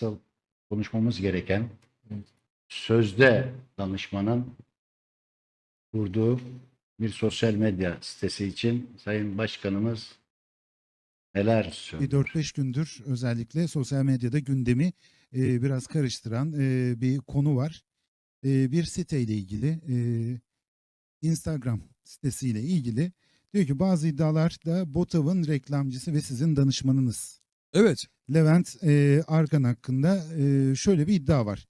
asıl konuşmamız gereken sözde danışmanın kurduğu bir sosyal medya sitesi için Sayın Başkanımız neler Bir söylüyor? 4-5 gündür özellikle sosyal medyada gündemi e, biraz karıştıran e, bir konu var. E, bir siteyle ilgili, e, Instagram sitesiyle ilgili diyor ki bazı iddialarda BOTAV'ın reklamcısı ve sizin danışmanınız. Evet. Levent e, Arkan hakkında e, şöyle bir iddia var.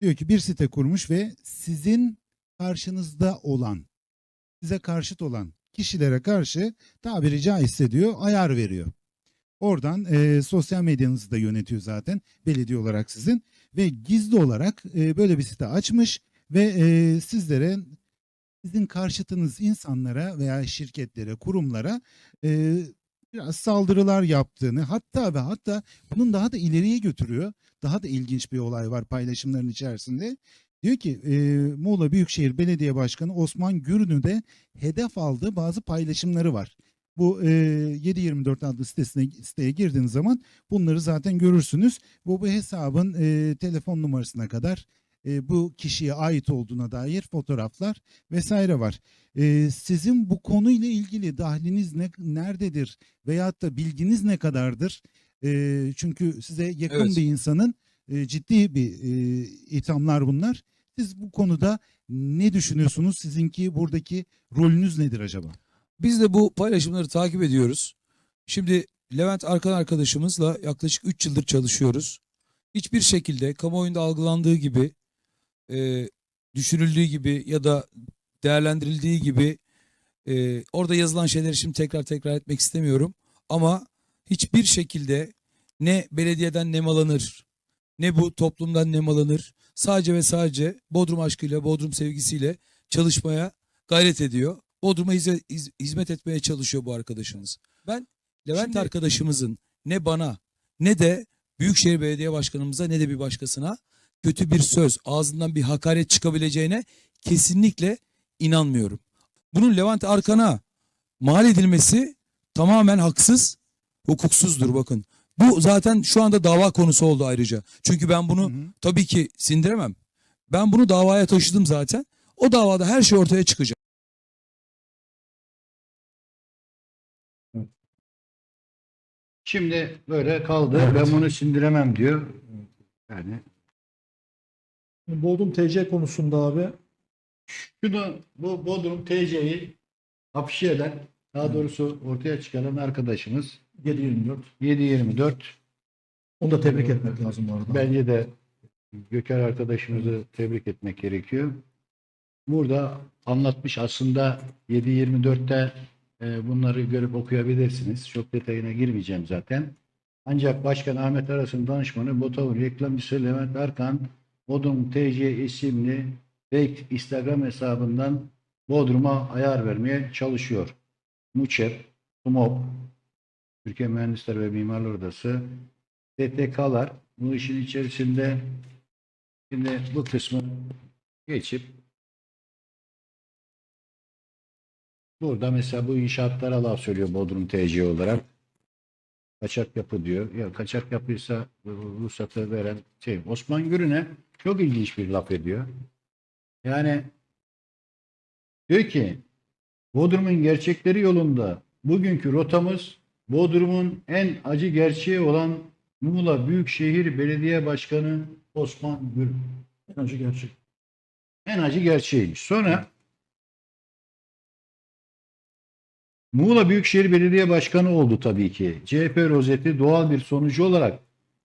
Diyor ki bir site kurmuş ve sizin karşınızda olan, size karşıt olan kişilere karşı tabiri caizse diyor ayar veriyor. Oradan e, sosyal medyanızı da yönetiyor zaten belediye olarak sizin ve gizli olarak e, böyle bir site açmış ve e, sizlere sizin karşıtınız insanlara veya şirketlere, kurumlara e, biraz saldırılar yaptığını hatta ve hatta bunun daha da ileriye götürüyor. Daha da ilginç bir olay var paylaşımların içerisinde. Diyor ki e, Muğla Büyükşehir Belediye Başkanı Osman Gürün'ü de hedef aldığı bazı paylaşımları var. Bu e, 724 adlı sitesine siteye girdiğiniz zaman bunları zaten görürsünüz. Bu bu hesabın e, telefon numarasına kadar e, bu kişiye ait olduğuna dair fotoğraflar vesaire var. E, sizin bu konuyla ilgili dahliniz ne nerededir veyahut da bilginiz ne kadardır? E, çünkü size yakın Evet. bir insanın e, ciddi bir e, ithamlar bunlar. Siz bu konuda ne düşünüyorsunuz? Sizinki buradaki rolünüz nedir acaba? Biz de bu paylaşımları takip ediyoruz. Şimdi Levent Arkan arkadaşımızla yaklaşık 3 yıldır çalışıyoruz. Hiçbir şekilde kamuoyunda algılandığı gibi, e, düşünüldüğü gibi ya da değerlendirildiği gibi e, orada yazılan şeyleri şimdi tekrar tekrar etmek istemiyorum. Ama hiçbir şekilde ne belediyeden nemalanır, ne bu toplumdan nemalanır. Sadece ve sadece Bodrum aşkıyla, Bodrum sevgisiyle çalışmaya gayret ediyor. Bodrum'a hizmet etmeye çalışıyor bu arkadaşımız. Ben Levent Şimdi- arkadaşımızın ne bana ne de Büyükşehir Belediye Başkanımıza ne de bir başkasına kötü bir söz, ağzından bir hakaret çıkabileceğine kesinlikle inanmıyorum. Bunun Levent Arkan'a mal edilmesi tamamen haksız, hukuksuzdur bakın. Bu zaten şu anda dava konusu oldu ayrıca. Çünkü ben bunu Hı hı. tabii ki sindiremem. Ben bunu davaya taşıdım zaten. O davada her şey ortaya çıkacak. Şimdi böyle kaldı. Ben bunu sindiremem diyor. Yani Bodrum TC konusunda abi şunu bu Bodrum TC'yi afişe eden daha doğrusu ortaya çıkaran arkadaşımız 724. 724 Onu da tebrik etmek lazım bu arada. Bence de Göker arkadaşımızı tebrik etmek gerekiyor. Burada anlatmış aslında 7.24'te e, bunları görüp okuyabilirsiniz. Çok detayına girmeyeceğim zaten. Ancak Başkan Ahmet Aras'ın danışmanı Botavur reklamcısı Levent Arkan Bodrum TC isimli fake Instagram hesabından Bodrum'a ayar vermeye çalışıyor. MUÇEP, TUMOP, Türkiye Mühendisler ve Mimarlar Odası, STK'lar bu işin içerisinde şimdi bu kısmı geçip burada mesela bu inşaatlara laf söylüyor Bodrum TC olarak. Kaçak yapı diyor. Ya kaçak yapıysa ruhsatı veren şey Osman Gürün'e çok ilginç bir laf ediyor. Yani diyor ki Bodrum'un gerçekleri yolunda bugünkü rotamız Bodrum'un en acı gerçeği olan Muğla Büyükşehir Belediye Başkanı Osman Gül. En acı gerçek. En acı gerçeğiymiş. Sonra Muğla Büyükşehir Belediye Başkanı oldu tabii ki. CHP rozeti doğal bir sonucu olarak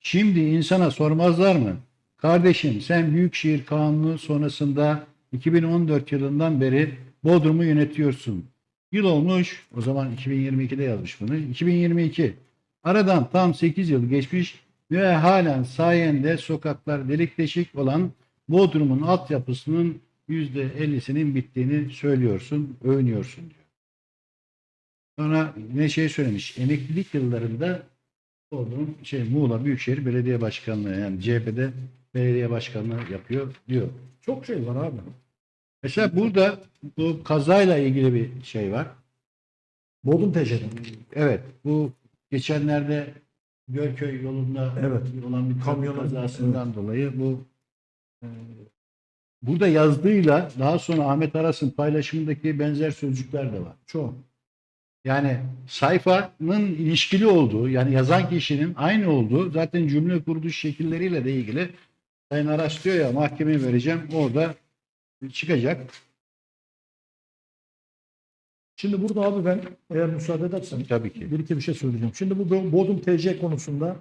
şimdi insana sormazlar mı? Kardeşim sen Büyükşehir Kanunu sonrasında 2014 yılından beri Bodrum'u yönetiyorsun. Yıl olmuş, o zaman 2022'de yazmış bunu. 2022. Aradan tam 8 yıl geçmiş ve halen sayende sokaklar delik deşik olan Bodrum'un altyapısının %50'sinin bittiğini söylüyorsun, övünüyorsun diyor. Sonra ne şey söylemiş, emeklilik yıllarında Bodrum, şey Muğla Büyükşehir Belediye Başkanlığı yani CHP'de belediye başkanlığı yapıyor diyor. Çok şey var abi. Mesela burada bu kazayla ilgili bir şey var. Bodrum TC'den. Evet, bu geçenlerde Gölköy yolunda Evet. olan bir kamyon kazasından dolayı bu e, burada yazdığıyla daha sonra Ahmet Aras'ın paylaşımındaki benzer sözcükler de var. Çok. Yani sayfanın ilişkili olduğu yani yazan kişinin aynı olduğu zaten cümle kuruluş şekilleriyle de ilgili Sayın Aras diyor ya mahkemeye vereceğim orada çıkacak. Şimdi burada abi ben eğer müsaade edersen Tabii ki. bir iki bir şey söyleyeceğim. Şimdi bu Bodrum TC konusunda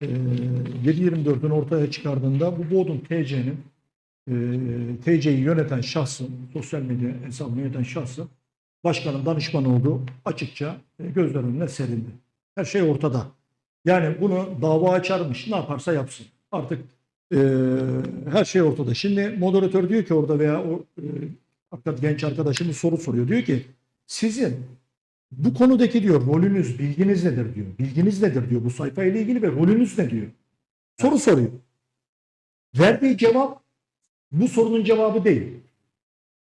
e, 7.24'ün ortaya çıkardığında bu Bodrum TC'nin e, TC'yi yöneten şahsın, sosyal medya hesabını yöneten şahsın başkanın danışmanı olduğu açıkça e, gözler önüne serildi. Her şey ortada. Yani bunu dava açarmış, ne yaparsa yapsın. Artık e, her şey ortada. Şimdi moderatör diyor ki orada veya o e, genç arkadaşımız soru soruyor. Diyor ki sizin bu konudaki diyor rolünüz, bilginiz nedir diyor. Bilginiz nedir diyor bu sayfa ile ilgili ve rolünüz ne diyor. Soru soruyor. Verdiği cevap bu sorunun cevabı değil.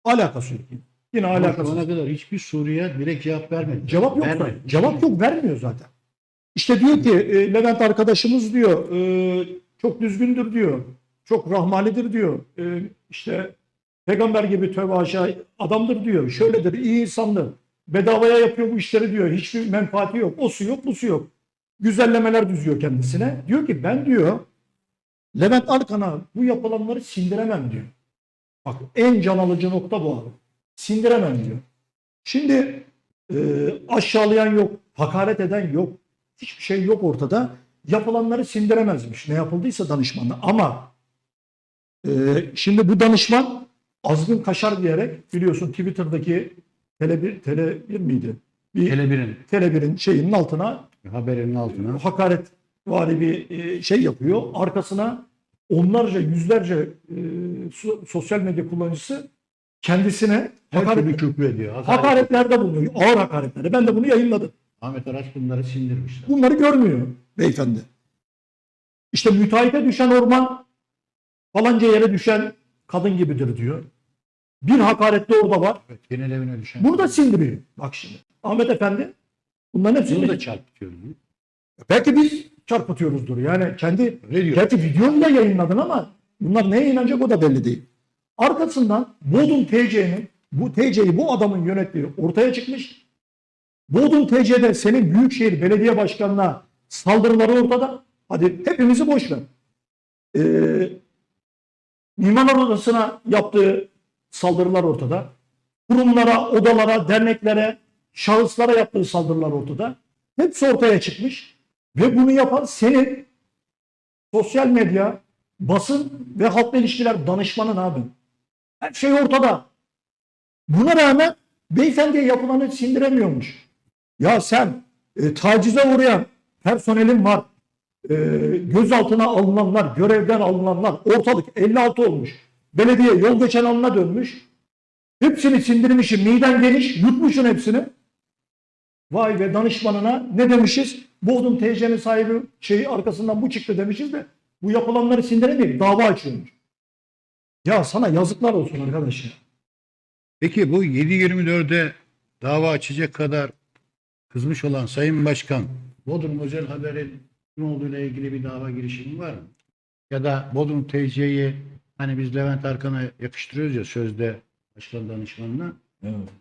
Alakası yok. Yine. Yine Ama şu alakası. ana kadar hiçbir soruya direkt cevap vermedi. Cevap yok Vermedi. Cevap yok vermiyor zaten. İşte diyor ki e, Levent arkadaşımız diyor e, çok düzgündür diyor. Çok rahmanidir diyor. E, işte peygamber gibi tövbe aşağı adamdır diyor. Şöyledir iyi insandır. Bedavaya yapıyor bu işleri diyor. Hiçbir menfaati yok. O su yok bu su yok. Güzellemeler düzüyor kendisine. Diyor ki ben diyor Levent Arkan'a bu yapılanları sindiremem diyor. Bak en can alıcı nokta bu abi. Sindiremem diyor. Şimdi e, aşağılayan yok, hakaret eden yok, hiçbir şey yok ortada. Yapılanları sindiremezmiş. Ne yapıldıysa danışmanla. Ama e, şimdi bu danışman azgın kaşar diyerek biliyorsun Twitter'daki tele bir, tele bir miydi? Bir Hele birin tele birin şeyinin altına haberinin altına. hakaret vari bir e, şey yapıyor. Arkasına onlarca, yüzlerce e, so- sosyal medya kullanıcısı kendisine Her hakaret, türlü küfür ediyor. Hakaret- hakaretlerde bulunuyor. Ağır hakaretleri. Ben de bunu yayınladım. Ahmet Aras bunları sindirmişler. Bunları görmüyor beyefendi. İşte müteahhite düşen orman falanca yere düşen kadın gibidir diyor. Bir hakaret de orada var. Evet, genel evine düşen. Bunu da sindiriyor. Bak şimdi. Ahmet Efendi bunların hepsini Bunu da çarpıtıyor. belki biz çarpıtıyoruzdur. Yani kendi Ne diyor? Gerçi videonu da yayınladın ama bunlar neye inanacak o da belli değil. Arkasından Bodrum TC'nin bu TC'yi bu adamın yönettiği ortaya çıkmış. Bodrum TC'de senin Büyükşehir Belediye Başkanı'na saldırıları ortada. Hadi hepimizi boş ver. Ee, Mimarlar Odası'na yaptığı saldırılar ortada. Kurumlara, odalara, derneklere, şahıslara yaptığı saldırılar ortada. Hepsi ortaya çıkmış. Ve bunu yapan senin sosyal medya, basın ve halkla ilişkiler danışmanın abi. Her şey ortada. Buna rağmen beyefendiye yapılanı sindiremiyormuş. Ya sen e, tacize uğrayan personelin var. E, gözaltına alınanlar, görevden alınanlar ortalık 56 olmuş. Belediye yol geçen alına dönmüş. Hepsini sindirmişim. Miden geniş, yutmuşsun hepsini. Vay be danışmanına ne demişiz? Bodrum TC'nin sahibi şeyi arkasından bu çıktı demişiz de bu yapılanları sindiremeyip dava açıyormuş. Ya sana yazıklar olsun arkadaş ya. Peki bu 7-24'de dava açacak kadar kızmış olan Sayın Başkan Bodrum Özel Haber'in ne olduğuyla ilgili bir dava girişimi var mı? Ya da Bodrum TC'yi hani biz Levent Arkan'a yakıştırıyoruz ya sözde başkan danışmanına.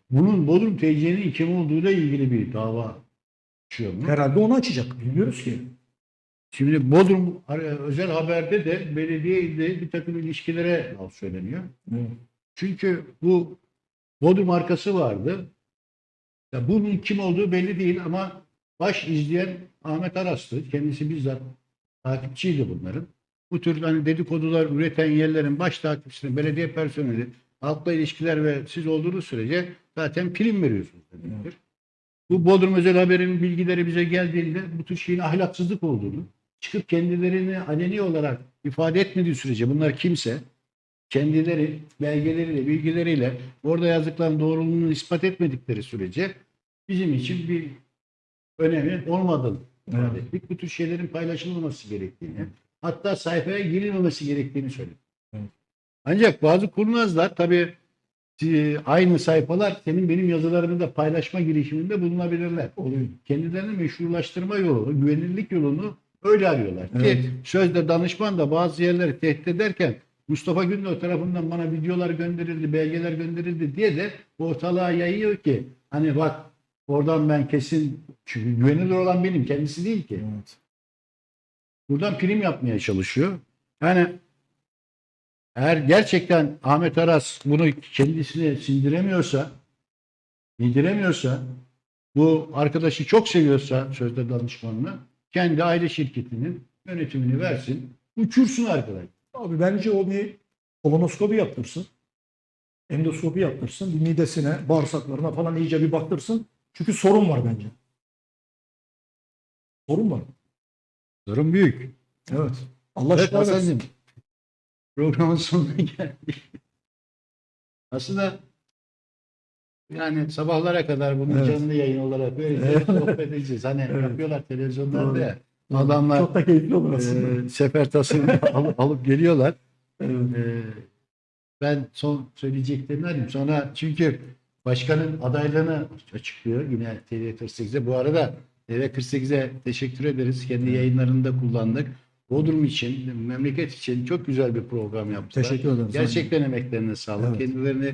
Bunun Bodrum TC'nin kim olduğuyla ilgili bir dava açıyor mu? Herhalde onu açacak. Bilmiyoruz ki. Şimdi Bodrum Özel Haber'de de belediye ile bir takım ilişkilere laf söyleniyor. Çünkü bu Bodrum markası vardı. Ya bunun kim olduğu belli değil ama baş izleyen Ahmet Aras'tı. Kendisi bizzat takipçiydi bunların. Bu tür hani dedikodular üreten yerlerin baş takipçisi, belediye personeli, halkla ilişkiler ve siz olduğunuz sürece zaten prim veriyorsunuz demektir. Bu Bodrum Özel Haber'in bilgileri bize geldiğinde bu tür şeyin ahlaksızlık olduğunu, çıkıp kendilerini aleni olarak ifade etmediği sürece bunlar kimse kendileri belgeleriyle, bilgileriyle orada yazdıkların doğruluğunu ispat etmedikleri sürece bizim için bir önemi olmadığını ifade ettik. Bu tür şeylerin paylaşılmaması gerektiğini, hatta sayfaya girilmemesi gerektiğini söyledik. Evet. Ancak bazı kurnazlar tabii e, aynı sayfalar senin benim yazılarımı da paylaşma girişiminde bulunabilirler. Oluyor. Kendilerini meşrulaştırma yolunu, güvenilirlik yolunu öyle arıyorlar. Evet. Ki sözde danışman da bazı yerleri tehdit ederken Mustafa Gündoğdu tarafından bana videolar gönderildi, belgeler gönderildi diye de ortalığa yayıyor ki hani bak oradan ben kesin çünkü güvenilir olan benim kendisi değil ki. Evet. Buradan prim yapmaya çalışıyor. Yani eğer gerçekten Ahmet Aras bunu kendisine sindiremiyorsa, indiremiyorsa, bu arkadaşı çok seviyorsa sözde danışmanını, kendi aile şirketinin yönetimini versin, uçursun arkadaş. Abi bence o bir kolonoskopi yaptırsın. Endoskopi yaptırsın. Bir midesine, bağırsaklarına falan iyice bir baktırsın. Çünkü sorun var bence. Sorun var. Sorun büyük. Evet. Allah Evet. Hasan'cığım, programın sonuna geldik. Aslında yani sabahlara kadar bunu Evet. canlı yayın olarak böyle Evet. sohbet edeceğiz. Hani Evet. yapıyorlar televizyonlarda ya. Adamlar Çok da keyifli olur aslında. e, sefer tasını alıp, alıp geliyorlar. Evet. E, ben son söyleyeceklerini alayım. Sonra çünkü başkanın adaylığını açıklıyor yine TV48'de. Bu arada TV48'e teşekkür ederiz. Kendi yayınlarında kullandık. Bodrum için, memleket için çok güzel bir program yaptılar. Teşekkür ederim. Gerçekten emeklerine sağlık. Evet. Kendilerini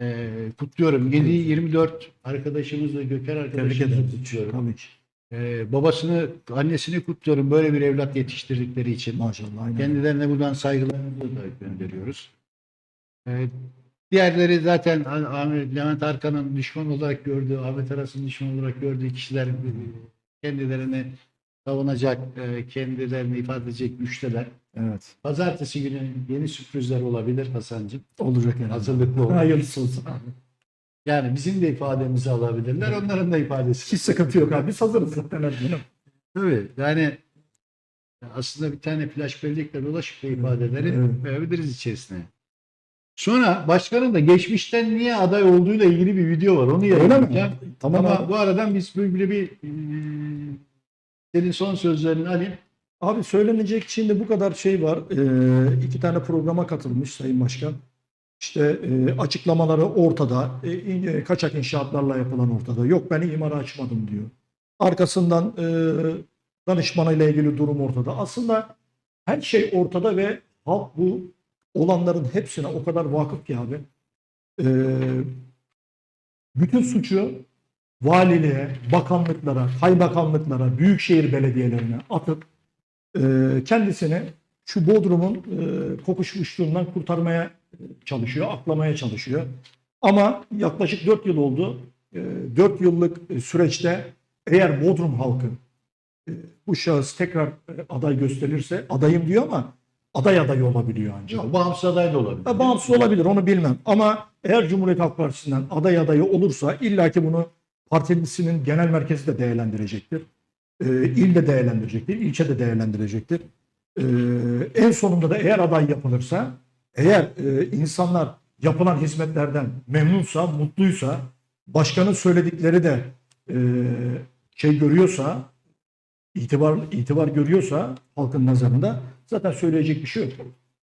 e, kutluyorum. 7-24 arkadaşımızla, Göker arkadaşımızı kutluyorum. Tabii ki. E, babasını, annesini kutluyorum böyle bir evlat yetiştirdikleri için. Maşallah. Aynen. Kendilerine buradan saygılarımızı da gönderiyoruz. Ee, diğerleri zaten Ah- Ahmet Levent Arkan'ın düşman olarak gördüğü, Ahmet Aras'ın düşman olarak gördüğü kişiler e, kendilerini savunacak, e, kendilerini ifade edecek güçteler. Evet. Pazartesi günü yeni sürprizler olabilir Hasan'cığım. Olacak yani. Hazırlıklı olun. Hayırlısı olsun. Yani bizim de ifademizi alabilirler, onların da ifadesi. Hiç sıkıntı yok abi. Biz hazırız zaten gün. Tabii yani aslında bir tane flash bellekle dolaşıp da ifadeleri Evet. koyabiliriz içerisine. Sonra başkanın da geçmişten niye aday olduğuyla ilgili bir video var. Onu yayınlayacağım. Tamam Ama abi. bu aradan biz böyle bir e, senin son sözlerini alayım. Abi söylenecek şimdi bu kadar şey var. Ee, iki tane programa katılmış Sayın Başkan. İşte e, açıklamaları ortada. E, in- e, kaçak inşaatlarla yapılan ortada. Yok ben imara açmadım diyor. Arkasından e, danışmanıyla ilgili durum ortada. Aslında her şey ortada ve halk bu olanların hepsine o kadar vakıf ki abi. E, bütün suçu valiliğe, bakanlıklara, kaymakamlıklara, büyükşehir belediyelerine atıp e, kendisini şu Bodrum'un e, kokuşmuşluğundan kurtarmaya çalışıyor, aklamaya çalışıyor. Ama yaklaşık 4 yıl oldu. E, 4 yıllık e, süreçte eğer Bodrum halkı e, bu şahıs tekrar e, aday gösterirse adayım diyor ama aday adayı olabiliyor ancak. Yok, bağımsız aday da olabilir. Ha, Bağımsız olabilir onu bilmem. Ama eğer Cumhuriyet Halk Partisi'nden aday adayı olursa illaki bunu partisinin genel merkezi de değerlendirecektir. Ee, il de değerlendirecektir, ilçe de değerlendirecektir. Ee, en sonunda da eğer aday yapılırsa, eğer e, insanlar yapılan hizmetlerden memnunsa, mutluysa, başkanın söyledikleri de e, şey görüyorsa, itibar itibar görüyorsa halkın nazarında zaten söyleyecek bir şey yok.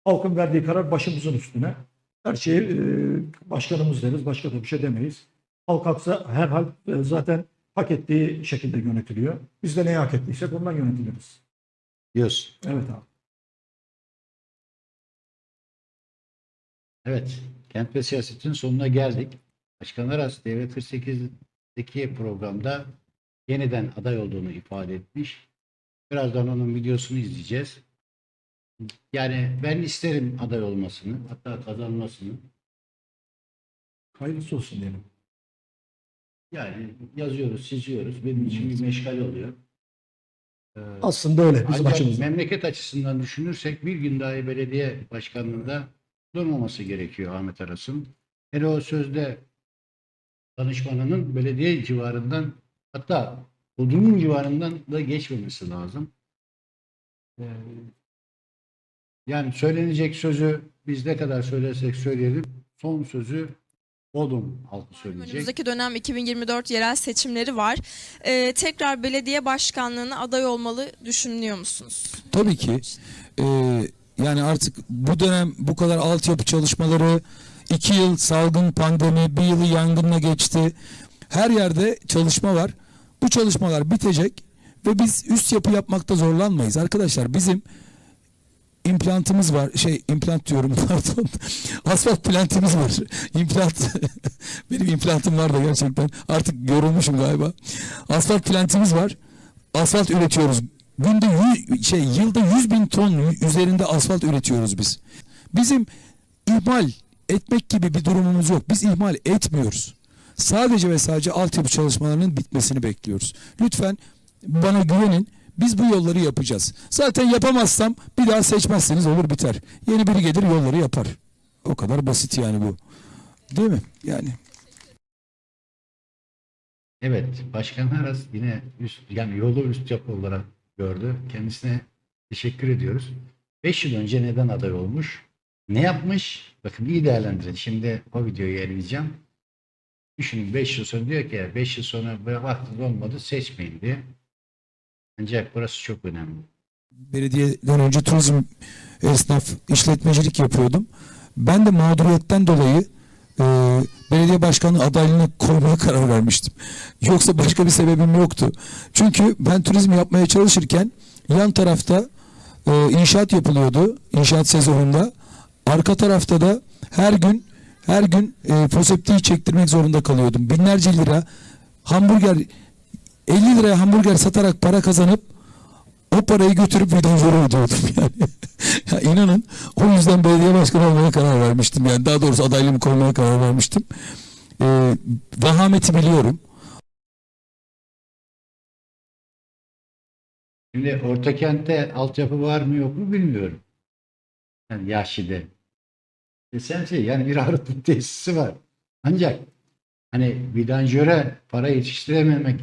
Halkın verdiği karar başımızın üstüne. Her şeyi e, başkanımız deriz. Başka da bir şey demeyiz. Halk haksa herhal e, zaten hak ettiği şekilde yönetiliyor. Biz de neyi hak ettiysek ondan yönetiliriz. Diyorsun. Evet abi. Evet. Kent ve siyasetin sonuna geldik. Başkan Aras TV48'deki programda yeniden aday olduğunu ifade etmiş. Birazdan onun videosunu izleyeceğiz. Yani ben isterim aday olmasını, hatta kazanmasını. Hayırlısı olsun diyelim. Yani yazıyoruz, çiziyoruz. Benim için bir meşgal oluyor. Ee, Aslında öyle bizim Ancak açımızdan. memleket açısından düşünürsek bir gün dahi belediye başkanlığında durmaması gerekiyor Ahmet Aras'ın. Hele o sözde danışmanının belediye civarından hatta Bodrum'un civarından da geçmemesi lazım. Ee, yani söylenecek sözü biz ne kadar söylersek söyleyelim son sözü Bodrum halkı söyleyecek. Önümüzdeki dönem 2024 yerel seçimleri var. Ee, tekrar belediye başkanlığına aday olmalı düşünüyor musunuz? Tabii ki. Ee, yani artık bu dönem bu kadar altyapı çalışmaları iki yıl salgın pandemi, bir yılı yangınla geçti. Her yerde çalışma var. Bu çalışmalar bitecek ve biz üst yapı yapmakta zorlanmayız. Arkadaşlar bizim implantımız var. Şey implant diyorum pardon. Asfalt plantimiz var. İmplant. Benim implantım var da gerçekten. Artık yorulmuşum galiba. Asfalt plantimiz var. Asfalt üretiyoruz. Günde yü- şey yılda 100 bin ton üzerinde asfalt üretiyoruz biz. Bizim ihmal etmek gibi bir durumumuz yok. Biz ihmal etmiyoruz. Sadece ve sadece altyapı çalışmalarının bitmesini bekliyoruz. Lütfen bana güvenin. Biz bu yolları yapacağız. Zaten yapamazsam bir daha seçmezseniz olur biter. Yeni biri gelir yolları yapar. O kadar basit yani bu. Değil mi? Yani Evet, Başkan Aras yine üst, yani yolu üst yapı olarak gördü. Kendisine teşekkür ediyoruz. 5 yıl önce neden aday olmuş? Ne yapmış? Bakın iyi değerlendirin. Şimdi o videoyu eleyeceğim. Düşünün 5 yıl sonra diyor ki 5 yıl sonra vaktiniz olmadı seçmeyin diye. Ancak burası çok önemli. belediyeden önce turizm esnaf işletmecilik yapıyordum. Ben de mağduriyetten dolayı e, belediye başkanı adaylığına koymaya karar vermiştim. Yoksa başka bir sebebim yoktu. Çünkü ben turizm yapmaya çalışırken yan tarafta e, inşaat yapılıyordu. inşaat sezonunda. Arka tarafta da her gün her gün e, foseptiği çektirmek zorunda kalıyordum. Binlerce lira hamburger 50 liraya hamburger satarak para kazanıp o parayı götürüp vidanjöre ödüyordum yani. ya inanın o yüzden belediye başkanı olmaya karar vermiştim. Yani daha doğrusu adaylığımı koymaya karar vermiştim. Ee, vahameti biliyorum. Şimdi Ortakent'te altyapı var mı yok mu bilmiyorum. Yani Yahşi'de. Desem şey yani bir arıtma tesisi var. Ancak hani vidanjöre para yetiştirememek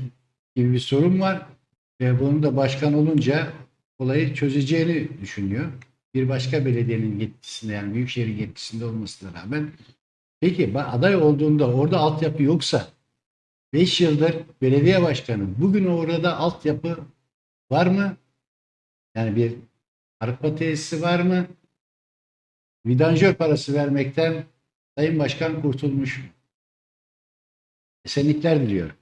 gibi bir sorun var. Ve bunu da başkan olunca olayı çözeceğini düşünüyor. Bir başka belediyenin yetkisinde yani büyükşehirin yetkisinde olmasına rağmen. Peki aday olduğunda orada altyapı yoksa 5 yıldır belediye başkanı bugün orada altyapı var mı? Yani bir arıtma tesisi var mı? Vidanjör parası vermekten Sayın Başkan kurtulmuş mu? Esenlikler diliyorum.